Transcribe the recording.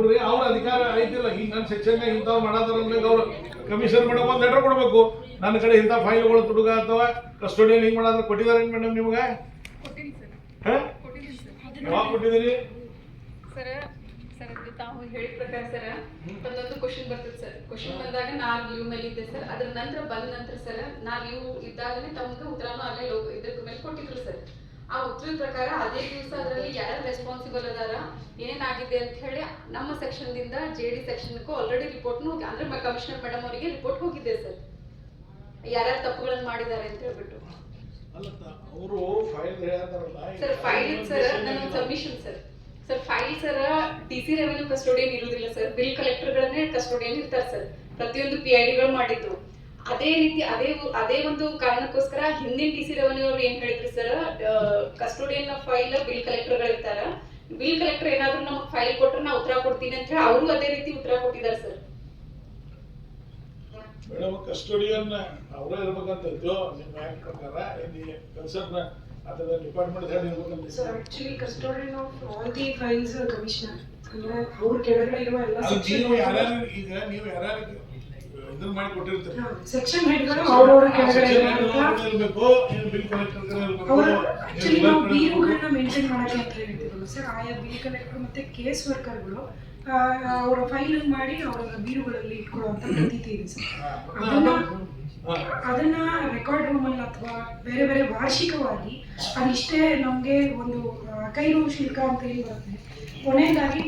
ಬಿಡ್ರಿ ಅವ್ರ ಅಧಿಕಾರ ಐತಿಲ್ಲ. ಈಗ ನನ್ನ ಸೆಕ್ಷನ್ ಇಂಥವ್ ಮಾಡತಾರ ಅವ್ರು ಕಮಿಷನ್ ಮೇಡಮ್ ಒಂದು ಲೆಟರ್ ಕೊಡಬೇಕು. ನನ್ನ ಕಡೆ ಇಂಥ ಫೈಲ್ಗಳು ತುಡುಗ ಅಥವಾ ಕಸ್ಟೋಡಿಯನ್ ಹಿಂಗ್ ಮಾಡಾದ್ರೆ ಕೊಟ್ಟಿದ್ದಾರೆ ಮೇಡಮ್ ನಿಮ್ಗೆ? ಕೊಟ್ಟಿನಿ ಸರ್. ಹಾ? ಕೊಟ್ಟಿದ್ದೀನಿ ಸರ್. ಯಾವಾಗ ಕೊಟ್ಟಿದ್ದೀರಿ? ಸರ್ ಸರ್ ಅದು ತಾವು ಹೇಳಿದ ಪ್ರಕಾರ ಸರ್ ಒಂದೊಂದು ಕ್ವಶನ್ ಬರ್ತದೆ ಸರ್. ಕ್ವಶನ್ ಬಂದಾಗ ನಾ ಲೀವ್ ಮೇಲೆ ಇದ್ದೆ ಸರ್. ಅದ್ರ ನಂತರ ಬಂದ ನಂತರ ಸರ್ ನಾ ಲೀವ್ ಇದ್ದಾಗಲೇ ತಮ್ಗೆ ಉತ್ತರನೂ ಅಲ್ಲೇ ಇದ್ರ ಮೇಲೆ ಕೊಟ್ಟಿದ್ರು ಸರ್. ಆ ಉತ್ತರದ ಪ್ರಕಾರ ಅದೇ ದಿವಸ ಅದರಲ್ಲಿ ಯಾರು ರೆಸ್ಪಾನ್ಸಿಬಲ್ ಅದಾರ ಏನಾಗಿದೆ ಅಂತ ಹೇಳಿ ನಮ್ಮ ಸೆಕ್ಷನ್ ದಿಂದ ಜೆ ಡಿ ಸೆಕ್ಷನ್ಗೂ ಆಲ್ರೆಡಿ ರಿಪೋರ್ಟ್ನು ಅಂದ್ರೆ ಕಮಿಷನರ್ ಮೇಡಮ್ ಅವರಿಗೆ ರಿಪೋರ್ಟ್ ಹೋಗಿದೆ ಸರ್. ಯಾರ್ಯಾರು ತಪ್ಪುಗಳನ್ನು ಮಾಡಿದ್ದಾರೆ ಅಂತ ಹೇಳ್ಬಿಟ್ಟು. ಸರ್ ಫೈಲ್ ಸರ್ ನನ್ನ submission sir. Sir file sir D C revenue custodian ಇರುವುದಿಲ್ಲ ಸರ್. ಬಿಲ್ ಕಲೆಕ್ಟರ್ಗಳನ್ನೇ ಕಸ್ಟೋಡಿಯನ್ ಇರ್ತಾರೆ ಸರ್. ಪ್ರತಿಯೊಂದು ಪಿ ಐ ಡಿಗಳು ಮಾಡಿದ್ದು. ಅದೇ ರೀತಿ ಅದೇ ಅದೇ ಒಂದು ಕಾರಣಕ್ಕೋಸ್ಕರ ಹಿಂದಿನ ಡಿ ಸಿ ರೆವೆನ್ಯೂ ಅವರು ಏನ್ ಹೇಳಿದ್ರು sir custodian file bill collector ಇರ್ತಾರ. ಬಿಲ್ ಕಲೆಕ್ಟರ್ ಏನಾದ್ರು ನಮಗೆ ಫೈಲ್ ಕೊಟ್ರೆ ನಾ ಉತ್ತರ ಕೊಡ್ತೀನಿ ಅಂತ ಹೇಳಿ ಅವರು ಅದೇ ರೀತಿ ಉತ್ತರ ಕೊಟ್ಟಿದ್ದಾರೆ ಸರ್ ಮೇಡಮ್ ಕಸ್ಟೋಡಿಯನ್ ಅವರೇ ಇರ್ಬೇಕಂತ ಇತ್ತು ನಿಮ್ಮ ಆಕ್ಟ್ ಪ್ರಕಾರ ಇಲ್ಲಿ ಕನ್ಸರ್ನ್ ಅದರ ಡಿಪಾರ್ಟ್ಮೆಂಟ್ ಹೇಳಿ ಇರ್ಬೇಕಂತ sir actually custodian of all the files are ಅಂದ್ರೆ ಅವ್ರ ಕೆಳಗಡೆ ಇರುವ ಎಲ್ಲ ಈಗ ನೀವು ಯಾರ್ಯಾರು ಇದನ್ನ ಮಾಡಿ ಕೊಟ್ಟಿರ್ತಾರೆ. ಸೆಕ್ಷನ್ ಹೆಡ್ಗಳು ಅವ್ರವ್ರ ಕೆಳಗಡೆ section ಇರುವಂತ head ಏನು ಬಿಲ್ ಕಲೆಕ್ಟರ್ ಇರ್ಬೇಕು ಅವರು ಏನು ಆಕ್ಚುಲಿ ನಾವು ಬೀರುಗಳನ್ನ ಮೇಂಟೈನ್ ಮಾಡಕ್ಕೆ ಅಂತ ಸರ್ ಆಯಾ ಬಿಲ್ ಕಲೆಕ್ಟರ್ ಮತ್ತೆ ಕೇಸ್ ವರ್ಕರ್ಗಳು ಅವರ ಫೈಲ್ ಮಾಡಿ ಅವರ ಬೀರುಗಳಲ್ಲಿ ಇಟ್ಕೊಳ್ಳುವಂತ ಪದ್ಧತಿ ಇದೆ ಸರ್ ಅದನ್ನ. ಅದನ್ನ ರೆಕಾರ್ಡ್ ರೂಮಲ್ಲಿ ಅಥವಾ ಬೇರೆ ಬೇರೆ ವಾರ್ಷಿಕವಾಗಿ ಅದಿಷ್ಟೇ ನಮಗೆ ಒಂದು ಕೈರು ಶುಲ್ಕ ಅಂತ ಹೇಳಿ ಬರುತ್ತೆ. ಕೊನೆಯದಾಗಿ